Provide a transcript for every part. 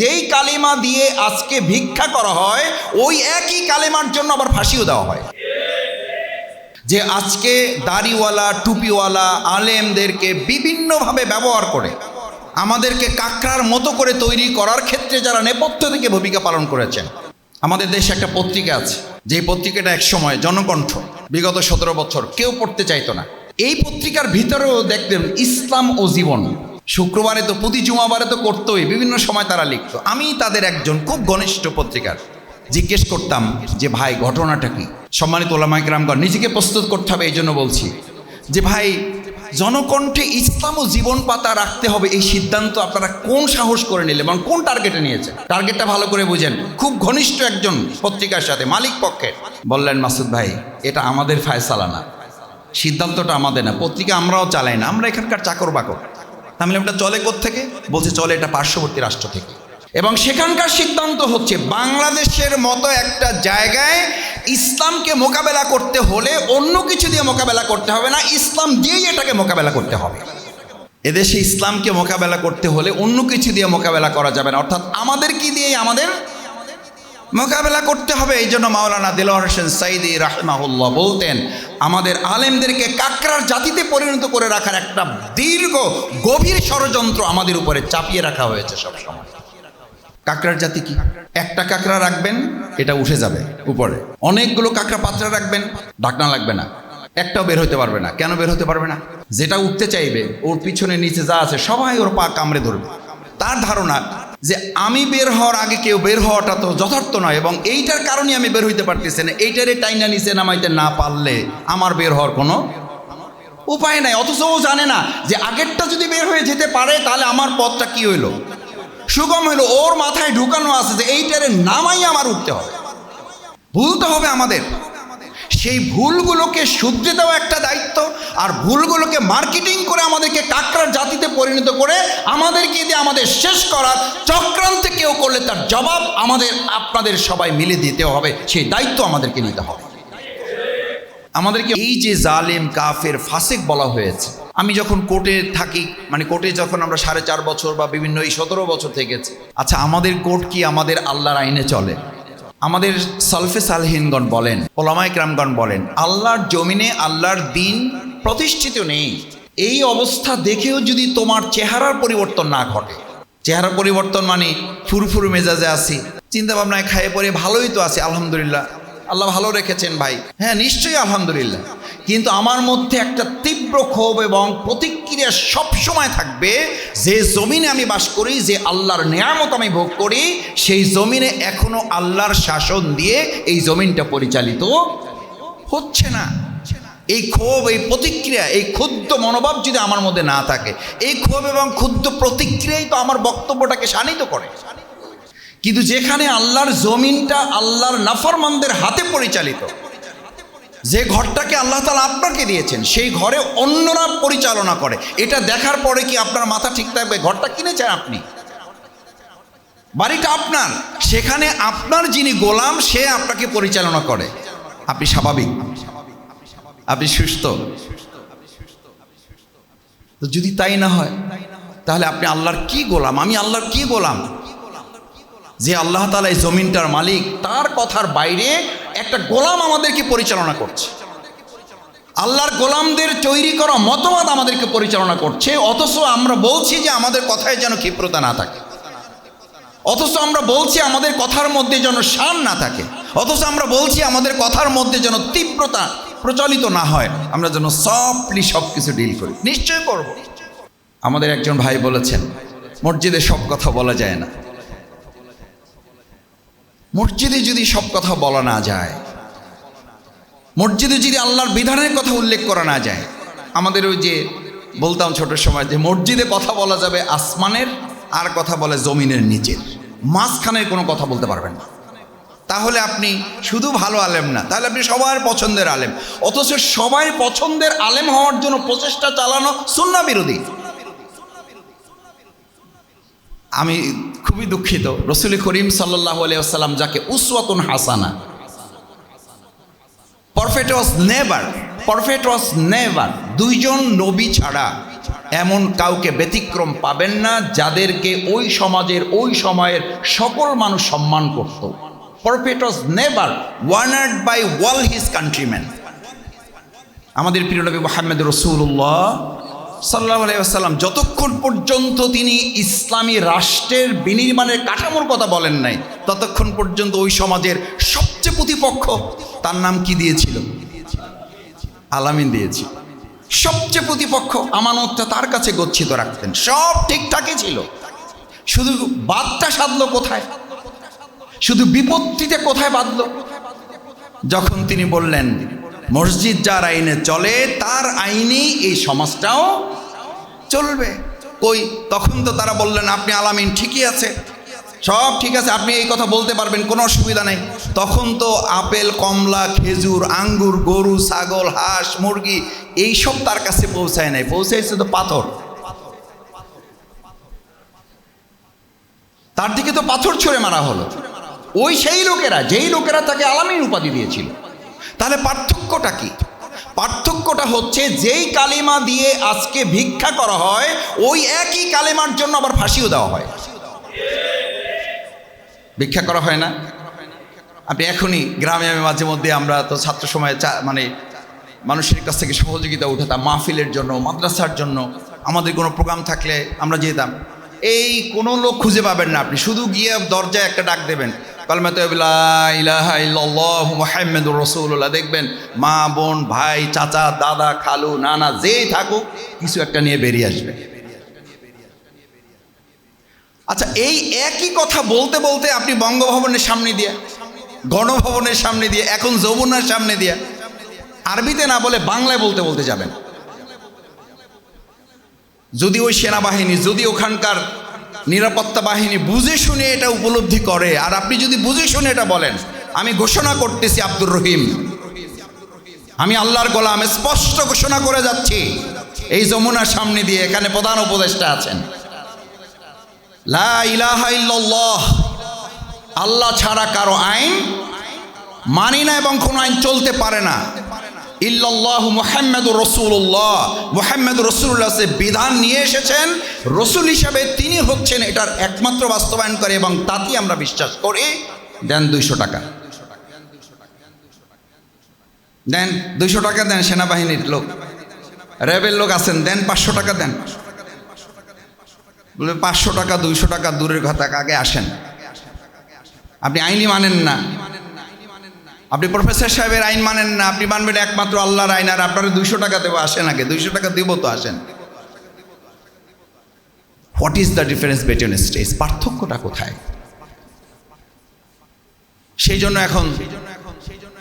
যেই কালিমা দিয়ে আজকে ভিক্ষা করা হয়, ওই একই কালিমার জন্য আবার ফাঁসিও দেওয়া হয়। যে আজকে দাড়িওয়ালা, টুপিওয়ালা আলেমদেরকে বিভিন্নভাবে ব্যবহার করে, আমাদেরকে কাকড়ার মতো করে তৈরি করার ক্ষেত্রে যারা নেপথ্য থেকে ভূমিকা পালন করেছেন, আমাদের দেশে একটা পত্রিকা আছে যে পত্রিকাটা এক সময় জনকণ্ঠ, বিগত সতেরো বছর, কেউ পড়তে চাইতো না। এই পত্রিকার ভিতরেও দেখতেন ইসলাম ও জীবন। শুক্রবারে তো, প্রতি জুমাবারে তো করতোই, বিভিন্ন সময় তারা লিখতো। আমি তাদের একজন খুব ঘনিষ্ঠ পত্রিকার, জিজ্ঞেস করতাম যে, ভাই, ঘটনাটা কি? সম্মানিত ওলামাইক রামগণ নিজেকে প্রস্তুত করতে হবে এই জন্য বলছি যে, ভাই, জনকণ্ঠে ইসলাম ও জীবন পাতা রাখতে হবে, এই সিদ্ধান্ত আপনারা কোন সাহস করে নিলেন এবং কোন টার্গেটে নিয়েছেন? টার্গেটটা ভালো করে বুঝেন। খুব ঘনিষ্ঠ একজন পত্রিকার সাথে, মালিক পক্ষের। বললেন, মাসুদ ভাই, এটা আমাদের ফায়সালা না। সিদ্ধান্তটা আমাদের না। পত্রিকা আমরাও চালাই না, আমরা এখানকার চাকর বাকর তাহলে এটা চলে থেকে বলছে, চলে এটা পার্শ্ববর্তী রাষ্ট্র থেকে। এবং সেখানকার সিদ্ধান্ত হচ্ছে, বাংলাদেশের মতো একটা জায়গায় ইসলামকে মোকাবেলা করতে হলে অন্য কিছু দিয়ে মোকাবেলা করতে হবে না, ইসলাম দিয়েই এটাকে মোকাবেলা করতে হবে। এদেশে ইসলামকে মোকাবেলা করতে হলে অন্য কিছু দিয়ে মোকাবেলা করা যাবে না। অর্থাৎ আমাদের কি দিয়ে আমাদের মোকাবেলা করতে হবে, এই জন্য মাওলানা দিলওয়ার হোসেন সাইদি রাহমাহুল্লাহ বলতেন, আমাদের আলেমদেরকে কাকরার জাতিতে পরিণত করে রাখার একটা দীর্ঘ গভীর ষড়যন্ত্র আমাদের উপরে চাপিয়ে রাখা হয়েছে সবসময়। কাকড়ার জাতি কি? একটা কাকড়া রাখবেন, এটা উঠে যাবে উপরে। অনেকগুলো কাকড়া পাত্রা রাখবেন, ঢাকনা লাগবে না। একটাও বের হতে পারবে না। কেন বের হতে পারবে না? যেটা উঠতে চাইবে, ওর পিছনে নিচে যা আছে, সবাই ওর পা কামড়ে ধরবে। তার ধারণা যে আমি বের হওয়ার আগে কেউ বের হওয়াটা তো যথার্থ নয় এবং এইটার কারণে আমি বের হইতে পারতেছি না, এইটারে টাইনা নিচে নামাইতে না পারলে আমার বের হওয়ার কোনো উপায় নাই। অথচ ও জানে না যে আগেরটা যদি বের হয়ে যেতে পারে, তাহলে আমার পথটা কি হইল? সুগম হইল। ওর মাথায় ঢুকানো আছে যে এইটারে নামাই আমার উঠতে হবে। ভুলতে হবে আমাদের। সেই ভুলগুলোকে শুধরে দেওয়া একটা দায়িত্ব, আর ভুলগুলোকে মার্কেটিং করে আমাদেরকে কাকড়ার জাতিতে পরিণত করে আমাদেরকে দিয়ে আমাদের শেষ করার চক্রান্তে কেউ করলে তার জবাব আমাদের, আপনাদের সবাই মিলে দিতে হবে। সেই দায়িত্ব আমাদেরকে নিতে হবে। আমাদেরকে এই যে জালেম, কাফের, ফাসেক বলা হয়েছে, আমি যখন কোর্টে থাকি মানে কোর্টে যখন আমরা সাড়ে চার বছর বা বিভিন্ন এই সতেরো বছর থেকেছি আচ্ছা আমাদের কোর্ট কি আমাদের আল্লাহর আইনে চলে? আমাদের সলফে সালহিনগণ বলেন ওলামাইক রামগণ বলেন, আল্লাহর জমিনে আল্লাহর দিন প্রতিষ্ঠিত নেই। এই অবস্থা দেখেও যদি তোমার চেহারার পরিবর্তন না ঘটে। চেহারা পরিবর্তন মানে ফুরফুর মেজাজে আছি চিন্তা ভাবনায় খাইয়ে পরে ভালোই তো আছে, আলহামদুলিল্লাহ। আল্লাহ ভালো রেখেছেন ভাই। হ্যাঁ নিশ্চয়ই আলহামদুলিল্লাহ। কিন্তু আমার মধ্যে একটা তীব্র ক্ষোভ এবং প্রতিক্রিয়া সব সময় থাকবে, যে জমিনে আমি বাস করি, যে আল্লাহর নেয়ামত আমি ভোগ করি, সেই জমিনে এখনও আল্লাহর শাসন দিয়ে এই জমিনটা পরিচালিত হচ্ছে না। এই ক্ষোভ, এই প্রতিক্রিয়া, এই ক্ষুদ্র মনোভাব যদি আমার মধ্যে না থাকে, এই ক্ষোভ এবং ক্ষুদ্র প্রতিক্রিয়াই তো আমার বক্তব্যটাকে শানিত করে। কিন্তু যেখানে আল্লাহর জমিনটা আল্লাহর নাফরমানদের হাতে পরিচালিত যে ঘরটাকে আল্লাহ তালা আপনাকে দিয়েছেন, সেই ঘরে অন্যরা পরিচালনা করে। এটা দেখার পরে কি আপনার মাথা ঠিক থাকবে? ঘরটা কিনেছেন আপনি? বাড়িটা আপনার। সেখানে আপনার যিনি গোলাম, সে আপনাকে পরিচালনা করে। আপনি স্বাভাবিক? আপনি সুস্থ? তো যদি তাই না হয়, তাহলে আপনি আল্লাহর কি গোলাম? আমি আল্লাহর কি গোলাম? যে আল্লাহ তালা এই জমিনটার মালিক, তার কথার বাইরে একটা গোলাম আমাদেরকে পরিচালনা করছে। আল্লাহর গোলামদের তৈরি করা মতবাদ আমাদেরকে পরিচালনা করছে, অথচ আমরা বলছি যে আমাদের কথায় যেন ক্ষিপ্রতা না থাকে। অথচ আমরা বলছি আমাদের কথার মধ্যে যেন শান না থাকে। অথচ আমরা বলছি আমাদের কথার মধ্যে যেন তীব্রতা প্রচলিত না হয়। আমরা যেন সফটলি সব কিছু ডিল করি। নিশ্চয় করব। আমাদের একজন ভাই বলেছেন, মসজিদে সব কথা বলা যায় না। মসজিদে যদি সব কথা বলা না যায়, মসজিদে যদি আল্লাহর বিধানের কথা উল্লেখ করা না যায়, আমাদের ওই যে বলতাম ছোটোর সময় যে মসজিদে কথা বলা যাবে আসমানের, আর কথা বলে জমিনের নিচের। মাঝখানের কোনো কথা বলতে পারবেন না। তাহলে আপনি শুধু ভালো আলেম না, তাহলে আপনি সবার পছন্দের আলেম। অথচ সবাই পছন্দের আলেম হওয়ার জন্য প্রচেষ্টা চালানো সুন্না বিরোধী। আমি খুবই দুঃখিত। রসুল করিম সাল্লাহ আলিয়াল্লাম যাকে উসওয়াতুন হাসানা perfect was never perfect was never দুইজন নবী ছাড়া এমন কাউকে ব্যতিক্রম পাবেন না যাদেরকে ওই সমাজের, ওই সময়ের সকল মানুষ সম্মান করত। Prophet was never honoured by all his countrymen আমাদের প্রিয় নবী মোহাম্মদ রসুল্লাহ সাল্লাহ আলাইসাল্লাম যতক্ষণ পর্যন্ত তিনি ইসলামী রাষ্ট্রের বিনির্মাণের কাঠামোর কথা বলেন নাই, ততক্ষণ পর্যন্ত ওই সমাজের সবচেয়ে প্রতিপক্ষ তার নাম কি দিয়েছিল? আলামিন দিয়েছিল। সবচেয়ে প্রতিপক্ষ আমানতটা তার কাছে গচ্ছিত রাখতেন, সব ঠিকঠাকই ছিল। শুধু বাদটা সাধলো কোথায়? শুধু বিপত্তিতে কোথায় বাঁধলো? যখন তিনি বললেন মসজিদ যার আইনে চলে, তার আইনেই এই সমাজটাও চলবে। কই, তখন তো তারা বললেন, আপনি আলামিন ঠিকই আছে। সব ঠিক আছে, আপনি এই কথা বলতে পারবেন, কোনো অসুবিধা নেই। তখন তো আপেল, কমলা, খেজুর, আঙ্গুর, গরু, ছাগল, হাঁস, মুরগি, এইসব তার কাছে পৌঁছায় নাই। পৌঁছাইছে তো পাথর। তার দিকে তো পাথর ছুঁড়ে মারা হলো। ওই সেই লোকেরা, যেই লোকেরা তাকে আলামিন উপাধি দিয়েছিল। তাহলে পার্থক্যটা কি? পার্থক্যটা হচ্ছে যেই কালিমা দিয়ে আজকে ভিক্ষা করা হয়, ওই একই কালিমার জন্য আবার ফাঁসিও দেওয়া হয়। ভিক্ষা করা হয় না? আপনি এখনই গ্রামে আমি মাঝে মধ্যে আমরা তো ছাত্র সময়ে মানে মানুষের কাছ থেকে সহযোগিতা উঠাতাম, মাহফিলের জন্য, মাদ্রাসার জন্য। আমাদের কোনো প্রোগ্রাম থাকলে আমরা যেতাম। এই কোনো লোক খুঁজে পাবেন না আপনি। শুধু গিয়ে দরজায় একটা ডাক দেবেন। কলমাতে ইলাহা ইল্লাল্লাহু মুহাম্মাদুর রাসূলুল্লাহ। দেখবেন মা, বোন, ভাই, চাচা, দাদা, খালু, নানা, যেই থাকুক, কিছু একটা নিয়ে বেরিয়ে আসবে। আচ্ছা এই একই কথা বলতে বলতে আপনি বঙ্গভবনের সামনে দিয়ে, গণভবনের সামনে দিয়ে, এখন যমুনার সামনে দিয়ে, আরবিতে না বলে বাংলায় বলতে বলতে যাবেন। যদি ওই সেনাবাহিনী, যদি ওখানকার নিরাপত্তা বাহিনী বুঝে শুনে এটা উপলব্ধি করে, আর আপনি যদি বুঝে শুনে এটা বলেন, আমি ঘোষণা করতেছি আব্দুর রহিম। আমি আল্লাহর গোলাম, স্পষ্ট ঘোষণা করে যাচ্ছি। এই যমুনার সামনে দিয়ে এখানে প্রধান উপদেষ্টা আছেন। আল্লাহ ছাড়া কারও আইন মানি না এবং কোনো আইন চলতে পারে না। ইল্লাল্লাহ মুহাম্মদ রসুল্লাহ মুহাম্মদ রসুল্লাহ সে বিধান নিয়ে এসেছেন। রসুল হিসাবে তিনি হচ্ছেন এটার একমাত্র বাস্তবায়ন করে এবং তাতেই আমরা বিশ্বাস করি। দেন দুইশো টাকা। দেন দুইশো টাকা দেন সেনাবাহিনীর লোক। র্যাবের লোক আছেন, দেন পাঁচশো টাকা দেন। বলে পাঁচশো টাকা, দুইশো টাকা, দূরের কথা আগে আসেন? আপনি আইনই মানেন না। আপনি প্রফেসর সাহেবের আইন মানেন না, আপনি মানবেন একমাত্র আল্লাহর আইন, আর আপনারা দুইশো টাকা দেবো আসেন আগে দুইশো টাকা দেবো তো আসেন। What is the difference between stage পার্থক্যটা কোথায়? সেই জন্য এখন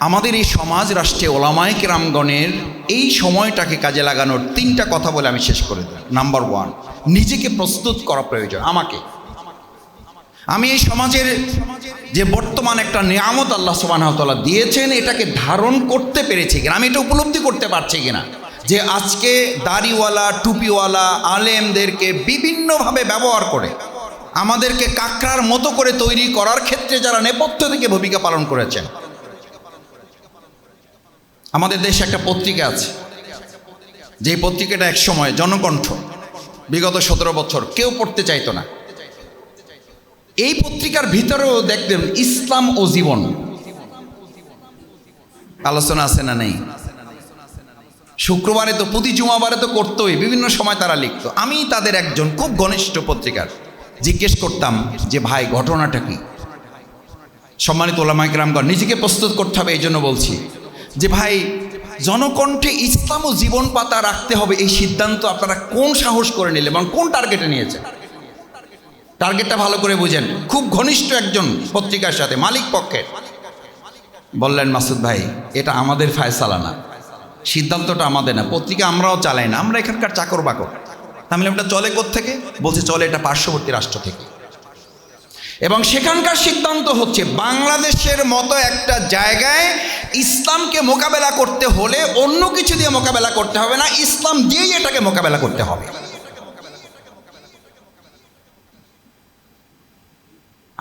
আমাদের এই সমাজ রাষ্ট্রে ওলামায় কেরামগণের এই সময়টাকে কাজে লাগানোর তিনটা কথা বলে আমি শেষ করে দেব নাম্বার ওয়ান নিজেকে প্রস্তুত করা প্রয়োজন। আমাকে আমি এই সমাজের যে বর্তমান একটা নিয়ামত আল্লাহ সুবাহতলা দিয়েছেন, এটাকে ধারণ করতে পেরেছি কিনা, আমি এটা উপলব্ধি করতে পারছি কিনা? যে আজকে দাড়িওয়ালা, টুপিওয়ালা, আলেমদেরকে বিভিন্নভাবে ব্যবহার করে, আমাদেরকে কাকরার মতো করে তৈরি করার ক্ষেত্রে যারা নেপথ্য থেকে ভূমিকা পালন করেছেন। আমাদের দেশে একটা পত্রিকা আছে যে পত্রিকাটা এক সময় জনকণ্ঠ, বিগত সতেরো বছর, কেউ পড়তে চাইতো না। এই পত্রিকার ভিতরেও দেখতেন ইসলাম ও জীবন। আলোচনা আছে না নেই? শুক্রবারে তো, প্রতি জুমাবারে তো করতোই বিভিন্ন সময় তারা লিখতো। আমি তাদের একজন খুব ঘনিষ্ঠ পত্রিকার। জিজ্ঞেস করতাম যে, ভাই, ঘটনাটা কি? সম্মানিত ওলামাইকরামগণ নিজেকে প্রস্তুত করতে হবে এই জন্য বলছি যে, ভাই, জনকণ্ঠে ইসলাম ও জীবন পাতা রাখতে হবে, এই সিদ্ধান্ত আপনারা কোন সাহস করে নিলেন এবং কোন টার্গেটে নিয়েছেন? টার্গেটটা ভালো করে বুঝেন। খুব ঘনিষ্ঠ একজন পত্রিকার সাথে, মালিক পক্ষের। বললেন, মাসুদ ভাই, এটা আমাদের ফায়সালা না। সিদ্ধান্তটা আমাদের না। পত্রিকা আমরাও চালাই না। আমরা এখানকার চাকর বাকর। তাহলে ওটা চলে থেকে বলছে, চলে এটা পার্শ্ববর্তী রাষ্ট্র থেকে। এবং সেখানকার সিদ্ধান্ত হচ্ছে, বাংলাদেশের মতো একটা জায়গায় ইসলামকে মোকাবেলা করতে হলে অন্য কিছু দিয়ে মোকাবেলা করতে হবে না। ইসলাম দিয়েই এটাকে মোকাবেলা করতে হবে।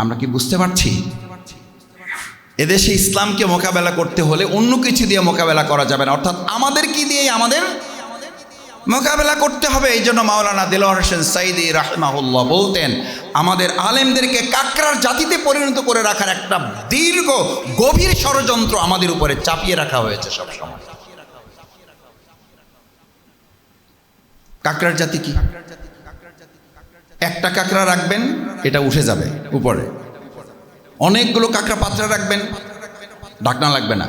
আমরা কি বুঝতে পারছি? এদেশে ইসলামকে মোকাবেলা করতে হলে অন্য কিছু দিয়ে মোকাবেলা করা যাবে না। অর্থাৎ আমাদের কি দিয়ে আমাদের মোকাবেলা করতে হবে? এই জন্য মাওলানা দিলওয়ার হোসেন সাইদি রাহমাহুল্লাহ বলতেন, আমাদের আলেমদেরকে কাকরার জাতিতে পরিণত করে রাখার একটা দীর্ঘ, গভীর ষড়যন্ত্র আমাদের উপরে চাপিয়ে রাখা হয়েছে সবসময়। কাকরার জাতি কি? একটা কাঁকড়া রাখবেন, এটা উঠে যাবে উপরে। অনেকগুলো কাঁকড়া পাত্রা রাখবেন, ঢাকনা লাগবে না।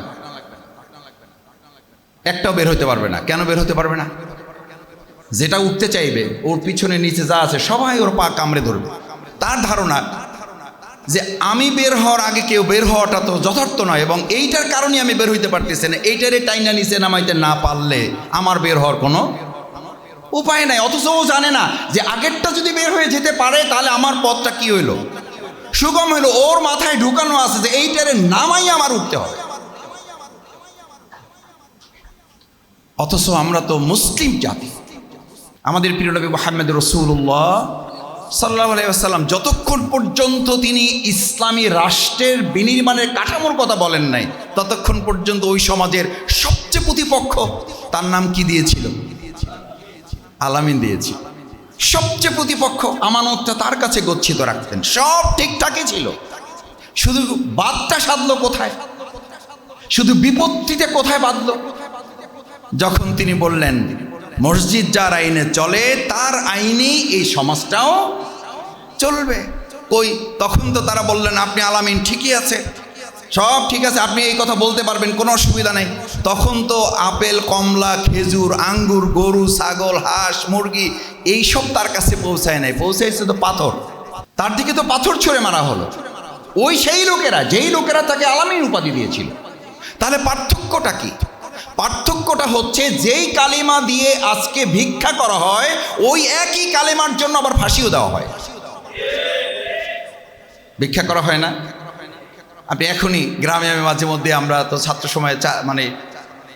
একটাও বের হতে পারবে না। কেন বের হতে পারবে না? যেটা উঠতে চাইবে, ওর পিছনে নিচে যা আছে, সবাই ওর পা কামড়ে ধরবে। তার ধারণা যে আমি বের হওয়ার আগে কেউ বের হওয়াটা তো যথার্থ নয়, এবং এইটার কারণে আমি বের হইতে পারতেছি না। এইটারে টাইনা নিচে নামাইতে না পারলে আমার বের হওয়ার কোনো উপায় নাই, অথচ ও জানে না যে আগেরটা যদি বের হয়ে যেতে পারে, তাহলে আমার পথটা কি হইল? সুগম হইল, ওর মাথায় ঢুকানো আছে যে এইটারে নামাই আমার উঠতে হবে। অথচ আমরা তো মুসলিম জাতি। আমাদের প্রিয় নবী মোহাম্মদ রসুল্লাহ সাল্লাহ আলাইসাল্লাম যতক্ষণ পর্যন্ত তিনি ইসলামী রাষ্ট্রের বিনির্মাণের কাঠামোর কথা বলেন নাই, ততক্ষণ পর্যন্ত ওই সমাজের সবচেয়ে প্রতিপক্ষ তার নাম কি দিয়েছিল? আলামিন দিয়েছি। সবচেয়ে প্রতিপক্ষ আমানতটা তার কাছে গচ্ছিত রাখতেন। সব ঠিকঠাকই ছিল। শুধু বাদটা সাধলো কোথায়? শুধু বিপত্তিতে কোথায় বাঁধল? যখন তিনি বললেন, মসজিদ যার আইনে চলে, তার আইনেই এই সমাজটাও চলবে। কই, তখন তো তারা বললেন, আপনি আলামিন ঠিকই আছে। সব ঠিক আছে, আপনি এই কথা বলতে পারবেন, কোনো অসুবিধা নেই। তখন তো আপেল, কমলা, খেজুর, আঙ্গুর, গরু, ছাগল, হাঁস, মুরগি, এইসব তার কাছে পৌঁছায় নাই। পৌঁছাইছে তো পাথর। তার দিকে তো পাথর ছুঁড়ে মারা হলো। ওই সেই লোকেরা, যেই লোকেরা তাকে আলামিন উপাধি দিয়েছিল। তাহলে পার্থক্যটা কি? পার্থক্যটা হচ্ছে, যেই কালিমা দিয়ে আজকে ভিক্ষা করা হয়, ওই একই কালিমার জন্য আবার ফাঁসিও দেওয়া হয়। ভিক্ষা করা হয় না? আপনি এখনই গ্রামে আমি মাঝে মধ্যে আমরা তো ছাত্র সময়ে মানে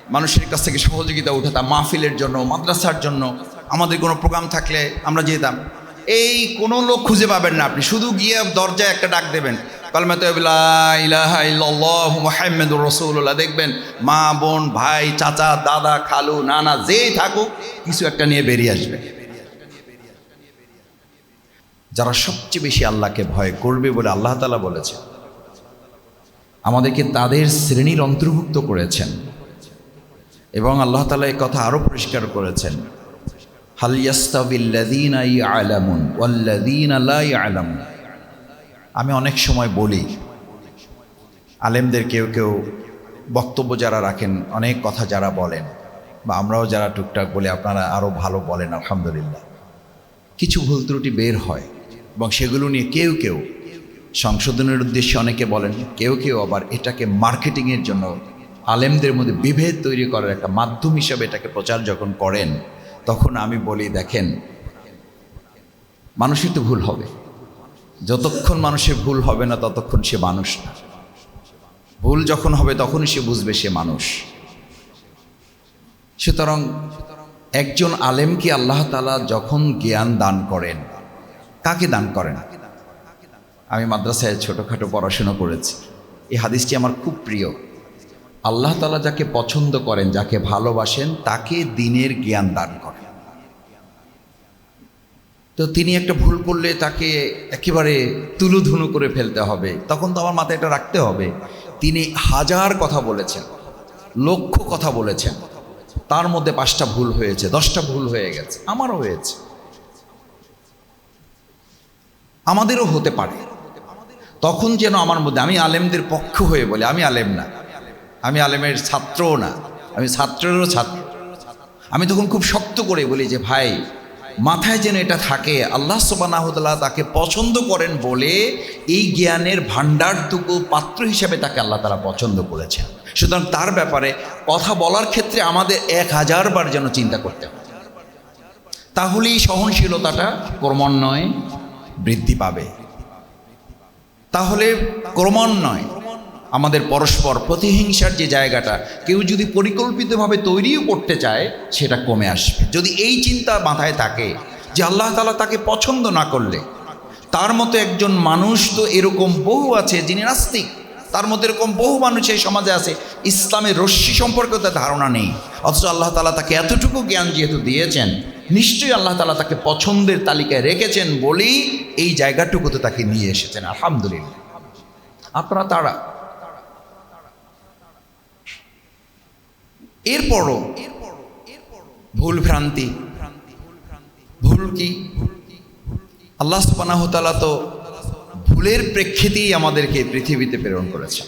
মানুষের কাছ থেকে সহযোগিতা উঠাতাম, মাহফিলের জন্য, মাদ্রাসার জন্য। আমাদের কোনো প্রোগ্রাম থাকলে আমরা যেতাম। এই কোনো লোক খুঁজে পাবেন না আপনি। শুধু গিয়ে দরজায় একটা ডাক দেবেন। রসুল্লাহ দেখবেন মা, বোন, ভাই, চাচা, দাদা, খালু, নানা, যেই থাকুক, কিছু একটা নিয়ে বেরিয়ে আসবে। যারা সবচেয়ে বেশি আল্লাহকে ভয় করবে বলে আল্লাহ তালা বলেছেন আমাদেরকে তাদের শ্রেণির অন্তর্ভুক্ত করেছেন। এবং আল্লাহ তালা এই কথা আরও পরিষ্কার করেছেন। আই আলামুন আলামুন আমি অনেক সময় বলি, আলেমদের কেউ কেউ বক্তব্য যারা রাখেন, অনেক কথা যারা বলেন, বা আমরাও যারা টুকটাক বলি, আপনারা আরও ভালো বলেন, আলহামদুলিল্লাহ। কিছু ভুল ত্রুটি বের হয়, এবং সেগুলো নিয়ে কেউ কেউ সংশোধনের উদ্দেশ্যে অনেকে বলেন, কেউ কেউ আবার এটাকে মার্কেটিংয়ের জন্য আলেমদের মধ্যে বিভেদ তৈরি করার একটা মাধ্যম হিসাবে এটাকে প্রচার যখন করেন, তখন আমি বলি, দেখেন, মানুষের তো ভুল হবে। যতক্ষণ মানুষের ভুল হবে না, ততক্ষণ সে মানুষ না। ভুল যখন হবে, তখনই সে বুঝবে সে মানুষ। সুতরাং একজন আলেমকে আল্লাহ তালা যখন জ্ঞান দান করেন, কাকে দান করেন? আমি মাদ্রাসায় ছোটোখাটো পড়াশুনো করেছি। এই হাদিসটি আমার খুব প্রিয়। আল্লাহ তালা যাকে পছন্দ করেন, যাকে ভালোবাসেন, তাকে দিনের জ্ঞান দান করেন। তো তিনি একটা ভুল করলে তাকে একেবারে তুলুধুনু করে ফেলতে হবে। তখন তো আমার মাথায় এটা রাখতে হবে। তিনি হাজার কথা বলেছেন, লক্ষ কথা বলেছেন। তার মধ্যে পাঁচটা ভুল হয়েছে, দশটা ভুল হয়ে গেছে, আমারও হয়েছে। আমাদেরও হতে পারে। তখন যেন আমার মধ্যে, আমি আলেমদের পক্ষ হয়ে বলি, আমি আলেম না। আমি আলেমের ছাত্রও না। আমি ছাত্রেরও ছাত্র। আমি তখন খুব শক্ত করে বলি যে, ভাই, মাথায় যেন এটা থাকে, আল্লাহ সোবানাহতাল্লাহ তাকে পছন্দ করেন বলে এই জ্ঞানের ভাণ্ডারটুকু পাত্র হিসাবে তাকে আল্লাহ তারা পছন্দ করেছেন। সুতরাং তার ব্যাপারে কথা বলার ক্ষেত্রে আমাদের এক হাজার বার যেন চিন্তা করতে হবে তাহলেই সহনশীলতাটা ক্রমান্বয়ে বৃদ্ধি পাবে। তাহলে ক্রমান্বয়ে আমাদের পরস্পর প্রতিহিংসার যে জায়গাটা, কেউ যদি পরিকল্পিতভাবে তৈরিও করতে চায়, সেটা কমে আসবে। যদি এই চিন্তা মাথায় থাকে যে আল্লাহ তালা তাকে পছন্দ না করলে, তার মতো একজন মানুষ তো এরকম বহু আছে যিনি নাস্তিক, তার মধ্যে এরকম বহু মানুষ এই সমাজে আছে, ইসলামের রশ্মি সম্পর্কে তার ধারণা নেই। অথচ আল্লাহ তালা তাকে এতটুকু জ্ঞান যেহেতু দিয়েছেন নিশ্চয়ই আল্লাহ তালা তাকে পছন্দের তালিকায় রেখেছেন বলেই এই জায়গাটুকুতে তাকে নিয়ে এসেছেন, আলহামদুলিল্লাহ। আপনারা তারা? এরপরও ভুল ভ্রান্তি, ভুল কি? আল্লাহ সুবানাহতালা তো ভুলের প্রেক্ষিতেই আমাদেরকে পৃথিবীতে প্রেরণ করেছেন,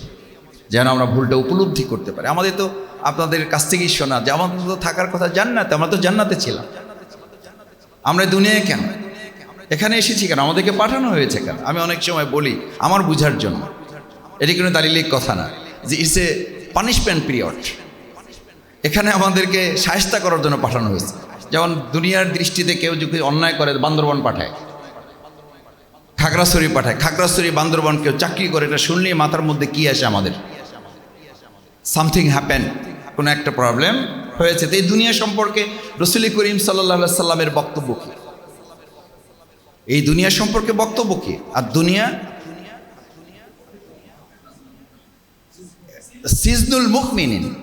যেন আমরা ভুলটা উপলব্ধি করতে পারি। আমাদের তো আপনাদের কাছ থেকেই শোনা, যে আমাদের তো থাকার কথা জান্নাতে, আমরা তো জান্নাতে ছিলাম। আমরা দুনিয়ায় কেন? এখানে এসেছি কেন? আমাদেরকে পাঠানো হয়েছে কেন? আমি অনেক সময় বলি, আমার বুঝার জন্য। এটি কোনো দাঁড়িয়ে কথা না যে ইটস এ পানিশমেন্ট পিরিয়ড এখানে আমাদেরকে সাহস্তা করার জন্য পাঠানো হয়েছে। যেমন দুনিয়ার দৃষ্টিতে কেউ যদি অন্যায় করে, বান্দরবন পাঠায়। খাগড়াছড়ি পাঠায়। খাগড়াছড়ি, বান্দরবন কেউ চাকরি করে, এটা শুনলেই মাথার মধ্যে কি আসে আমাদের? সামথিং হ্যাপেন কোনো একটা প্রবলেম হয়েছে। তো এই দুনিয়া সম্পর্কে রসুল করিম সাল্লাহ সাল্লামের বক্তব্য কী? এই দুনিয়া সম্পর্কে বক্তব্য কী? আর দুনিয়া? সিজনুল মুকমিনিন।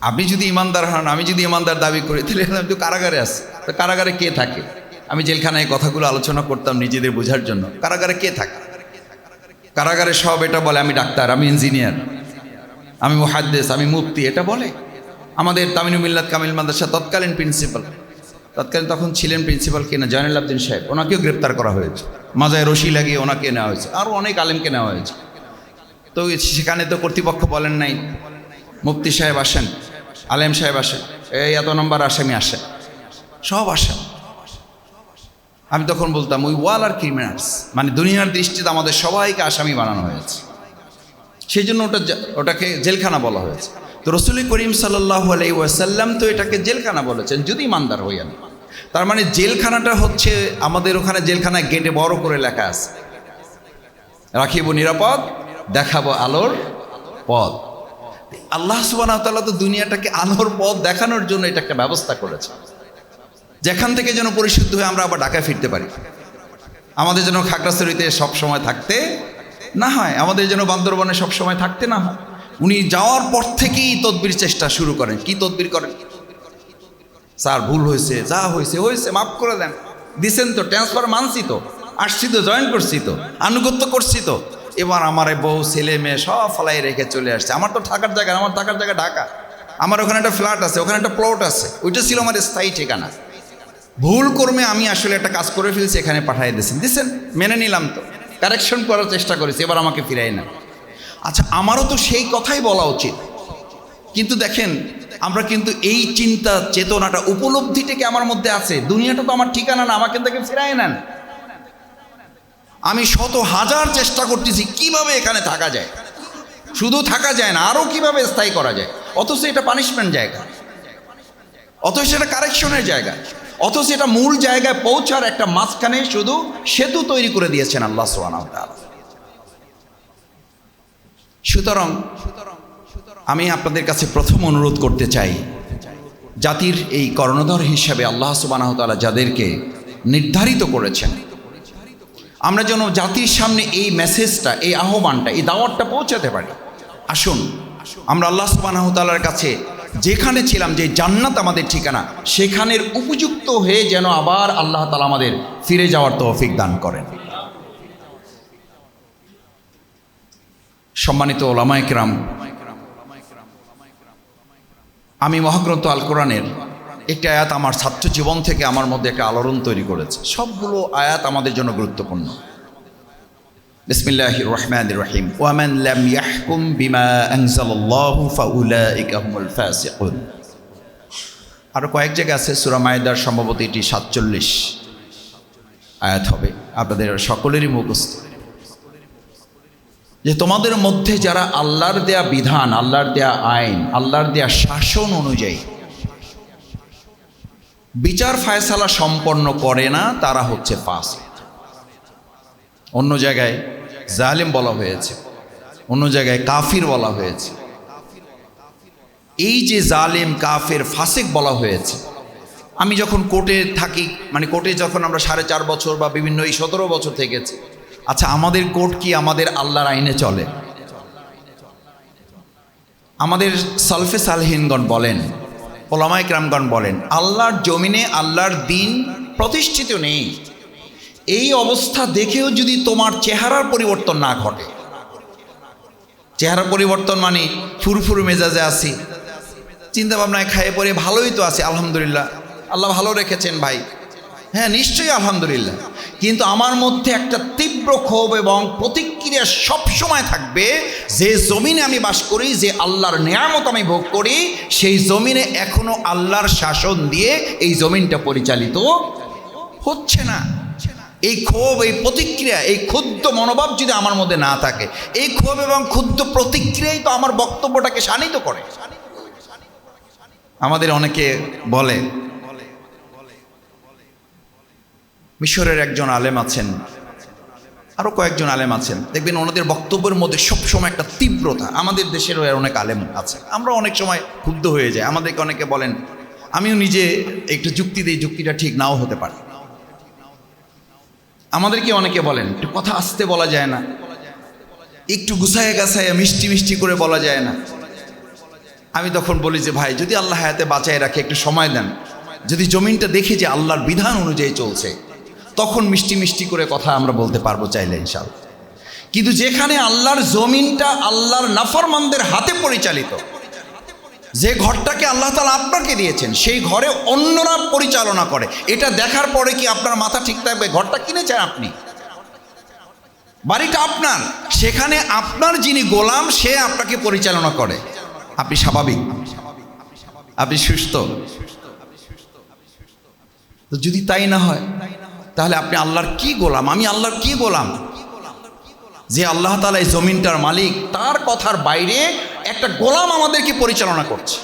আপনি যদি ইমানদার হন, আমি যদি ইমানদার দাবি করি, তাহলে আমি তো কারাগারে আছি। তো কারাগারে কে থাকে? আমি জেলখানায় কথাগুলো আলোচনা করতাম নিজেদের বোঝার জন্য। কারাগারে কে থাকে? কারাগারে সব এটা বলে, আমি ডাক্তার, আমি ইঞ্জিনিয়ার, আমি মুহাদ্দেস, আমি মুফতি, এটা বলে? আমাদের তামিনু মিল্লাত কামিল মাদ্রাসা তৎকালীন প্রিন্সিপাল। তৎকালীন তখন ছিলেন প্রিন্সিপাল কিনা জয়নুল আবদিন সাহেব। ওনাকেও গ্রেপ্তার করা হয়েছে। মাজায় রশি লাগিয়ে ওনাকে নেওয়া হয়েছে। আরও অনেক আলেমকে নেওয়া হয়েছে। তো সেখানে তো কর্তৃপক্ষ বলেন নাই। মুফতি সাহেব আসেন, আলেম সাহেব আসেন। এই এত নম্বর আসামি আসেন সব আসেন আমি তখন বলতাম উই ওয়াল আর ক্রিমিনালস মানে দুনিয়ার দৃষ্টিতে আমাদের সবাইকে আসামি বানানো হয়েছে। সেই জন্য ওটা ওটাকে জেলখানা বলা হয়েছে। তো রসুল করিম সাল্লাহ আলাই ওয়াসাল্লাম তো এটাকে জেলখানা বলেছেন, যদি ইমানদার হইয়া না তার মানে জেলখানাটা হচ্ছে আমাদের ওখানে জেলখানায় গেটে বড় করে লেখা আছে। রাখিব নিরাপদ, দেখাবো আলোর পথ। আল্লাহ সুবাহ তো দুনিয়াটাকে আলোর পথ দেখানোর জন্য এটা একটা ব্যবস্থা করেছে। যেখান থেকে যেন পরিশুদ্ধ হয়ে আমরা আবার ঢাকায় ফিরতে পারি। আমাদের যেন খাগড়াছড়িতে সব সময় থাকতে না হয়, আমাদের যেন বান্দরবনে সব সময় থাকতে না হয়। উনি যাওয়ার পর থেকেই তদবির চেষ্টা শুরু করেন। কি তদবির করেন? স্যার, ভুল হয়েছে, যা হয়েছে হয়েছে, মাফ করে দেন। দিছেন তো ট্রান্সফার মানছি তো, আসছি তো জয়েন করছি তো, আনুগত্য করছি তো। এবার আমার বউ, ছেলে, মেয়ে সব ফলাই রেখে চলে আসছে। আমার তো থাকার জায়গা আমার থাকার জায়গা ঢাকা। আমার ওখানে একটা ফ্ল্যাট আছে, ওখানে একটা প্লট আছে। ওইটা ছিল আমার স্থায়ী ঠিকানা। ভুল কর্মে আমি আসলে একটা কাজ করে ফেলছি, এখানে পাঠিয়ে দিয়েছেন। দিচ্ছেন মেনে নিলাম তো। কারেকশন করার চেষ্টা করেছি, এবার আমাকে ফিরাই না আচ্ছা আমারও তো সেই কথাই বলা উচিত। কিন্তু দেখেন, আমরা কিন্তু এই চিন্তা চেতনাটা উপলব্ধিটাকে আমার মধ্যে আছে? দুনিয়াটা তো আমার ঠিকানা না, আমাকে তাকে ফিরাই নেন। আমি শত হাজার চেষ্টা করতেছি, কীভাবে এখানে থাকা যায়? শুধু থাকা যায় না আরও কীভাবে স্থায়ী করা যায়? অথচ এটা পানিশমেন্ট জায়গা। অথচ এটা কারেকশনের জায়গা। অথচ এটা মূল জায়গায় পৌঁছার একটা মাঝখানে শুধু সেতু তৈরি করে দিয়েছেন আল্লাহ তাআলা। সুতরাং আমি আপনাদের কাছে প্রথম অনুরোধ করতে চাই, জাতির এই কর্ণধর হিসাবে আল্লাহ সুবানাহ তাআলা যাদেরকে নির্ধারিত করেছেন, আমরা যেন জাতির সামনে এই মেসেজটা, এই আহ্বানটা, এই দাওয়াতটা পৌঁছাতে পারি। আসুন, আমরা আল্লাহ সুবানাহ তাআলার কাছে যেখানে ছিলাম, যে জান্নাত আমাদের ঠিকানা, সেখানের উপযুক্ত হয়ে যেন আবার আল্লাহ তালা আমাদের ফিরে যাওয়ার তৌফিক দান করেন। সম্মানিত ওলামাইকরাম আমি মহাগ্রন্থ আল কোরআনের একটি আয়াত আমার ছাত্র জীবন থেকে আমার মধ্যে একটা আলোড়ন তৈরি করেছে। সবগুলো আয়াত আমাদের জন্য গুরুত্বপূর্ণ। বিসমিল্লাহ রহমান রহিম। ওয়ামান লাম ইয়াহকুম বিমা আনজালাল্লাহু ফাউলাইকা হুমুল ফাসিকুন। আরও কয়েক জায়গা আছে, সূরা মায়েদার সম্ভবত এটি সাতচল্লিশ আয়াত হবে। আপনাদের সকলেরই মুখস্থ। যে তোমাদের মধ্যে যারা আল্লাহর দেয়া বিধান, আল্লাহর দেয়া আইন, আল্লাহর দেয়া শাসন অনুযায়ী বিচার ফায়সালা সম্পন্ন করে না, তারা হচ্ছে পাস অন্য জায়গায় জালিম বলা হয়েছে, অন্য জায়গায় কাফির বলা হয়েছে। এই যে জালিম, কাফের, ফাসেক বলা হয়েছে, আমি যখন কোর্টে থাকি মানে কোর্টে যখন আমরা সাড়ে চার বছর বা বিভিন্ন এই সতেরো বছর থেকেছি আচ্ছা আমাদের কোর্ট কি আমাদের আল্লাহর আইনে চলে? আমাদের সলফে সালহিনগণ বলেন ওলামাই ক্রামগণ বলেন, আল্লাহর জমিনে আল্লাহর দিন প্রতিষ্ঠিত নেই। এই অবস্থা দেখেও যদি তোমার চেহারার পরিবর্তন না ঘটে। চেহারা পরিবর্তন মানে ফুরফুর মেজাজে আছি চিন্তা ভাবনায় খাইয়ে পরে ভালোই তো আছে, আলহামদুলিল্লাহ। আল্লাহ ভালো রেখেছেন ভাই। হ্যাঁ নিশ্চয়ই আলহামদুলিল্লাহ। কিন্তু আমার মধ্যে একটা তীব্র ক্ষোভ এবং প্রতিক্রিয়া সব সময় থাকবে যে জমিনে আমি বাস করি, যে আল্লাহর নেয়ামত আমি ভোগ করি, সেই জমিনে এখনও আল্লাহর শাসন দিয়ে এই জমিনটা পরিচালিত হচ্ছে না। এই ক্ষোভ, এই প্রতিক্রিয়া, এই ক্ষুদ্র মনোভাব যদি আমার মধ্যে না থাকে, এই ক্ষোভ এবং ক্ষুদ্র প্রতিক্রিয়াই তো আমার বক্তব্যটাকে শানিত করে। আমাদের অনেকে বলে, মিশরের একজন আলেম আছেন আরও কয়েকজন আলেম আছেন। দেখবেন ওনাদের বক্তব্যের মধ্যে সবসময় একটা তীব্রতা। আমাদের দেশেরও অনেক আলেম আছে। আমরা অনেক সময় ক্ষুব্ধ হয়ে যায় আমাদেরকে অনেকে বলেন, আমিও নিজে একটু যুক্তি দিই, যুক্তিটা ঠিক নাও হতে পারে। আমাদেরকে অনেকে বলেন, একটু কথা আসতে বলা যায় না। একটু গুছায় গাছায় মিষ্টি মিষ্টি করে বলা যায় না। আমি তখন বলি যে, ভাই, যদি আল্লাহ হায়াতে বাঁচায় রাখে, একটু সময় দেন। যদি জমিনটা দেখি যে আল্লাহর বিধান অনুযায়ী চলছে তখন মিষ্টি মিষ্টি করে কথা আমরা বলতে পারব চাইলে ইনশাল কিন্তু যেখানে আল্লাহর জমিনটা আল্লাহর নাফরমানদের হাতে পরিচালিত, যে ঘরটাকে আল্লাহ তালা আপনাকে দিয়েছেন, সেই ঘরে অন্যরা পরিচালনা করে। এটা দেখার পরে কি আপনার মাথা ঠিক থাকবে? ঘরটা কিনেছেন আপনি? বাড়িটা আপনার। সেখানে আপনার যিনি গোলাম, সে আপনাকে পরিচালনা করে। আপনি স্বাভাবিক? আপনি সুস্থ? যদি তাই না হয় তাহলে আপনি আল্লাহর কি গোলাম? আমি আল্লাহর কি গোলাম? যে আল্লাহ তালা এই জমিনটার মালিক, তার কথার বাইরে একটা গোলাম আমাদেরকে পরিচালনা করছে।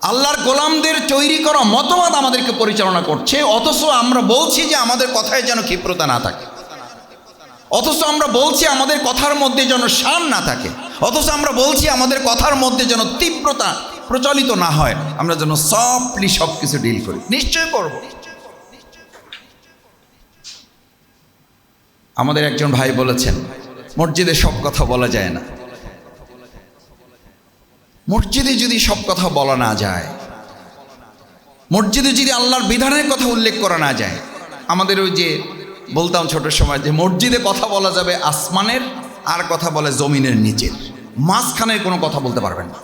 আল্লাহর গোলামদের তৈরি করা মতবাদ আমাদেরকে পরিচালনা করছে, অথচ আমরা বলছি যে আমাদের কথায় যেন ক্ষিপ্রতা না থাকে। অথচ আমরা বলছি আমাদের কথার মধ্যে যেন শান না থাকে। অথচ আমরা বলছি আমাদের কথার মধ্যে যেন তীব্রতা প্রচলিত না হয়। আমরা যেন সফটলি সব কিছু ডিল করি। নিশ্চয় করব। আমাদের একজন ভাই বলেছেন, মসজিদে সব কথা বলা যায় না। মসজিদে যদি সব কথা বলা না যায়, মসজিদে যদি আল্লাহর বিধানের কথা উল্লেখ করা না যায়, আমাদের ওই যে বলতাম ছোট সময় যে মসজিদে কথা বলা যাবে আসমানের, আর কথা বলে জমিনের নিচের। মাঝখানের কোনো কথা বলতে পারবেন না।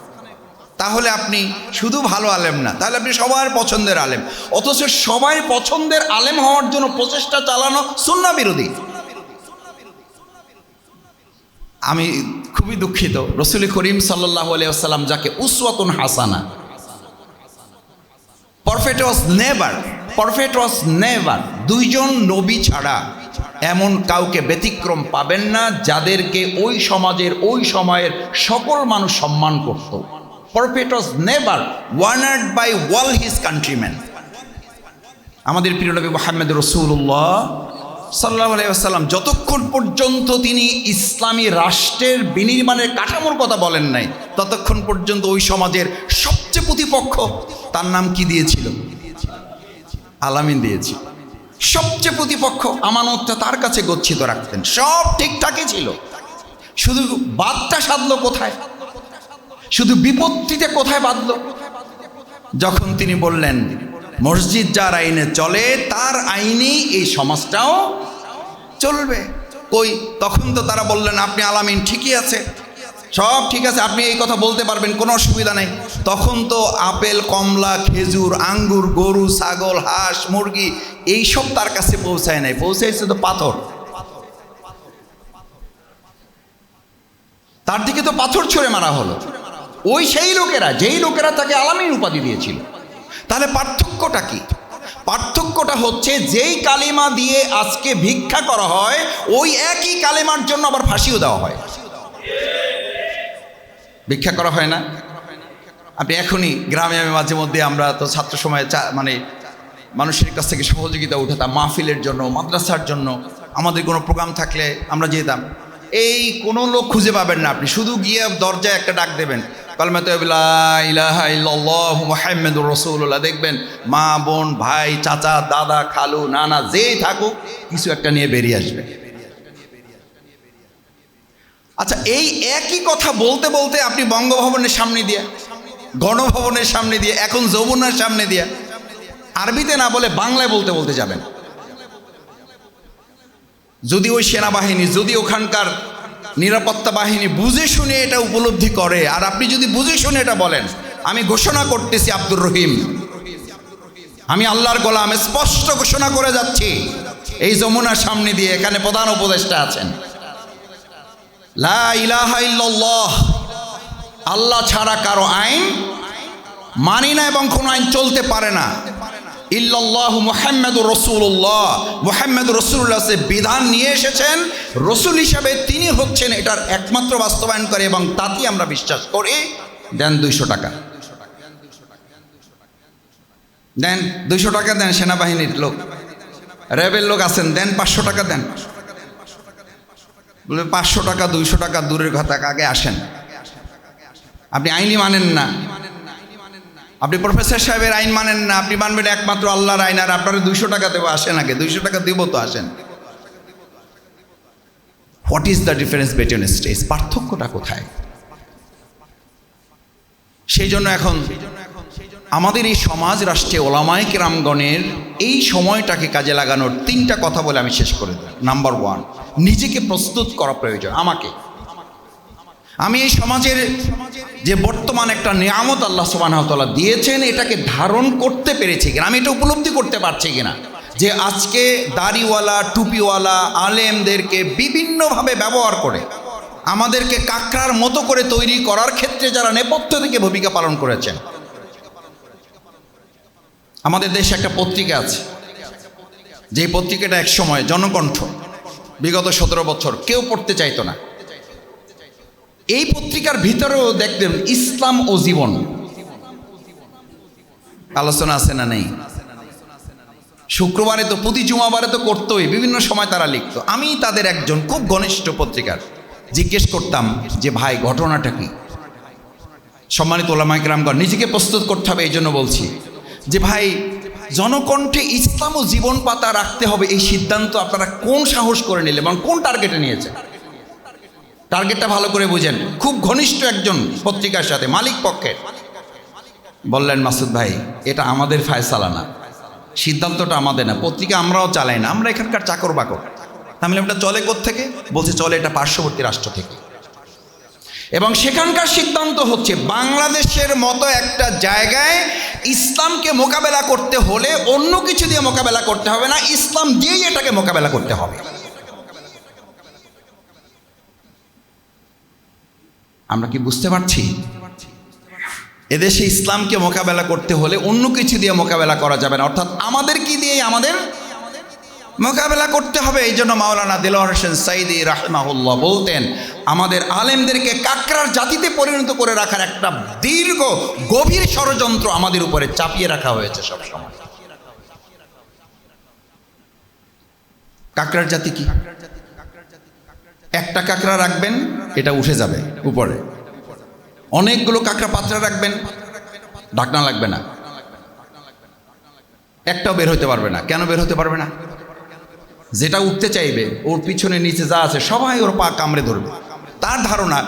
তাহলে আপনি শুধু ভালো আলেম না, তাহলে আপনি সবার পছন্দের আলেম। অথচ সবাই পছন্দের আলেম হওয়ার জন্য প্রচেষ্টা চালানো সুন্না বিরোধী আমি খুবই দুঃখিত। রসুল করিম সাল্লাহ আলিয়াল্লাম যাকে উসওয়াতুন হাসানা perfect was never perfect was never দুইজন নবী ছাড়া এমন কাউকে ব্যতিক্রম পাবেন না যাদেরকে ওই সমাজের, ওই সময়ের সকল মানুষ সম্মান করত। Perfect was never honoured by all his countrymen আমাদের প্রিয় নবী মোহাম্মদ রসুল্লাহ সাল্লাহ আলাইসাল্লাম যতক্ষণ পর্যন্ত তিনি ইসলামী রাষ্ট্রের বিনির্মাণের কাঠামোর কথা বলেন নাই, ততক্ষণ পর্যন্ত ওই সমাজের সবচেয়ে প্রতিপক্ষ তার নাম কি দিয়েছিল? আলামিন দিয়েছিল। সবচেয়ে প্রতিপক্ষ আমানতটা তার কাছে গচ্ছিত রাখতেন, সব ঠিকঠাকই ছিল। শুধু বাদটা সাধলো কোথায়? শুধু বিপত্তিতে কোথায় বাঁধলো? যখন তিনি বললেন মসজিদ যার আইনে চলে, তার আইনেই এই সমাজটাও চলবে। কই, তখন তো তারা বললেন, আপনি আলামিন ঠিকই আছে। সব ঠিক আছে, আপনি এই কথা বলতে পারবেন, কোনো অসুবিধা নেই। তখন তো আপেল, কমলা, খেজুর, আঙ্গুর, গরু, ছাগল, হাঁস, মুরগি এই সব তার কাছে পৌঁছায় নাই। পৌঁছাইছে তো পাথর। তার দিকে তো পাথর ছুঁড়ে মারা হলো। ওই সেই লোকেরা, যেই লোকেরা তাকে আলামিন উপাধি দিয়েছিল। তাহলে পার্থক্যটা কি? পার্থক্যটা হচ্ছে যেই কালিমা দিয়ে আজকে ভিক্ষা করা হয়, ওই একই কালিমার জন্য আবার ফাঁসিও দেওয়া হয়। ভিক্ষা করা হয় না? আপনি এখনই গ্রামে আমি মাঝে মধ্যে আমরা তো ছাত্র সময়ে মানে মানুষের কাছ থেকে সহযোগিতা উঠাতাম, মাহফিলের জন্য, মাদ্রাসার জন্য। আমাদের কোনো প্রোগ্রাম থাকলে আমরা যেতাম। এই কোনো লোক খুঁজে পাবেন না আপনি। শুধু গিয়ে দরজায় একটা ডাক দেবেন। কলমাতে ইলাহা ইল্লাল্লাহু মুহাম্মাদুর দেখবেন মা, বোন, ভাই, চাচা, দাদা, খালু, নানা, যেই থাকুক, কিছু একটা নিয়ে বেরিয়ে আসবে। আচ্ছা এই একই কথা বলতে বলতে আপনি বঙ্গভবনের সামনে দিয়ে, গণভবনের সামনে দিয়ে, এখন যমুনার সামনে দিয়ে, আরবিতে না বলে বাংলায় বলতে বলতে যাবেন। যদি ওই সেনাবাহিনী, যদি ওখানকার নিরাপত্তা বাহিনী বুঝে শুনে এটা উপলব্ধি করে, আর আপনি যদি বুঝে শুনে এটা বলেন, আমি ঘোষণা করতেছি আব্দুর রহিম। আমি আল্লাহর গোলাম, স্পষ্ট ঘোষণা করে যাচ্ছি। এই যমুনার সামনে দিয়ে এখানে প্রধান উপদেষ্টা আছেন। লা আল্লাহ ছাড়া কারও আইন মানি না এবং কোনো আইন চলতে পারে না। ইল্লাল্লাহ মুহাম্মদ রসুল্লাহ মুহাম্মদ রসুল্লাহ সে বিধান নিয়ে এসেছেন। রসুল হিসাবে তিনি হচ্ছেন এটার একমাত্র বাস্তবায়ন করে এবং তাতেই আমরা বিশ্বাস করি। দেন দুইশো টাকা। দেন দুইশো টাকা দেন, সেনাবাহিনীর লোক। র্যাবের লোক আছেন, দেন পাঁচশো টাকা দেন। বলে পাঁচশো টাকা, দুইশো টাকা, দূরের কথা আগে আসেন? আপনি আইনই মানেন না। আপনি প্রফেসর সাহেবের আইন মানেন না, আপনি মানবেন একমাত্র আল্লাহর আইন, আর আপনারা দুইশো টাকা দেবো, আসেন আগে। দুইশো টাকা দেবো তো, আসেন। What is the difference between stage পার্থক্যটা কোথায়? সেই জন্য এখন আমাদের এই সমাজ রাষ্ট্রে ওলামায় কেরামগণের এই সময়টাকে কাজে লাগানোর তিনটা কথা বলে আমি শেষ করে দেব নাম্বার ওয়ান নিজেকে প্রস্তুত করা প্রয়োজন। আমাকে। আমি এই সমাজের যে বর্তমান একটা নিয়ামত আল্লাহ সুবাহতাল্লাহ দিয়েছেন, এটাকে ধারণ করতে পেরেছি কিনা, আমি এটা উপলব্ধি করতে পারছি কিনা? যে আজকে দাড়িওয়ালা, টুপিওয়ালা আলেমদেরকে বিভিন্নভাবে ব্যবহার করে, আমাদেরকে কাকড়ার মতো করে তৈরি করার ক্ষেত্রে যারা নেপথ্য থেকে ভূমিকা পালন করেছেন। আমাদের দেশে একটা পত্রিকা আছে যে পত্রিকাটা এক সময় জনকণ্ঠ, বিগত সতেরো বছর, কেউ পড়তে চাইতো না। এই পত্রিকার ভিতরেও দেখতেন ইসলাম ও জীবন। আলোচনা আছে না নেই? শুক্রবারে তো, প্রতি জুমাবারে তো করতোই, বিভিন্ন সময় তারা লিখতো। আমি তাদের একজন খুব ঘনিষ্ঠ পত্রিকার। জিজ্ঞেস করতাম যে, ভাই, ঘটনাটা কি? সম্মানিত ওলামাইক রামগণ নিজেকে প্রস্তুত করতে হবে এই জন্য বলছি যে, ভাই, জনকণ্ঠে ইসলাম ও জীবন পাতা রাখতে হবে, এই সিদ্ধান্ত আপনারা কোন সাহস করে নিলেন এবং কোন টার্গেটে নিয়েছেন? টার্গেটটা ভালো করে বুঝেন। খুব ঘনিষ্ঠ একজন পত্রিকার সাথে, মালিক পক্ষের। বললেন, মাসুদ ভাই, এটা আমাদের ফায়সালা না। সিদ্ধান্তটা আমাদের না। পত্রিকা আমরাও চালাই না। আমরা এখানকার চাকর বাকর। তাহলে এটা চলে থেকে বলছে, চলে এটা পার্শ্ববর্তী রাষ্ট্র থেকে। এবং সেখানকার সিদ্ধান্ত হচ্ছে, বাংলাদেশের মতো একটা জায়গায় ইসলামকে মোকাবেলা করতে হলে অন্য কিছু দিয়ে মোকাবেলা করতে হবে না। ইসলাম দিয়েই এটাকে মোকাবেলা করতে হবে। আমরা কি বুঝতে পারছি? এদেশে ইসলামকে মোকাবেলা করতে হলে অন্য কিছু দিয়ে মোকাবেলা করা যাবে না। অর্থাৎ আমাদের কি দিয়ে আমাদের মোকাবেলা করতে হবে? এই জন্য মাওলানা দিলওয়ার হোসেন সাইদি রাহমাহুল্লাহ বলতেন, আমাদের আলেমদেরকে কাকরার জাতিতে পরিণত করে রাখার একটা দীর্ঘ, গভীর ষড়যন্ত্র আমাদের উপরে চাপিয়ে রাখা হয়েছে সব সময় কাকরার জাতি কি? একটা কাঁকড়া রাখবেন, এটা উঠে যাবে উপরে। অনেকগুলো কাঁকড়া পাত্রা রাখবেন, ঢাকনা লাগবে না। একটাও বের হতে পারবে না। কেন বের হতে পারবে না? যেটা উঠতে চাইবে, ওর পিছনে নিচে যা আছে, সবাই ওর পা কামড়ে ধরবে। তার ধারণা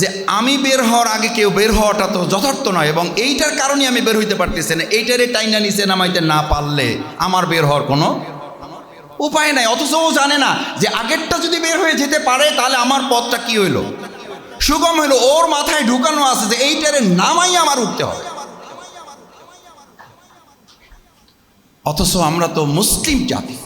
যে আমি বের হওয়ার আগে কেউ বের হওয়াটা তো যথার্থ নয়, এবং এইটার কারণে আমি বের হইতে পারতেছি না। এইটারে টাইনা নিচে নামাইতে না পারলে আমার বের হওয়ার কোনো উপায় নাই, অথচ ও জানে না যে আগেরটা যদি বের হয়ে যেতে পারে, তাহলে আমার পথটা কি হইল? সুগম হইল, ওর মাথায় ঢুকানো আছে যে এইটারে নামাই আমার উঠতে হবে। অথচ আমরা তো মুসলিম জাতি।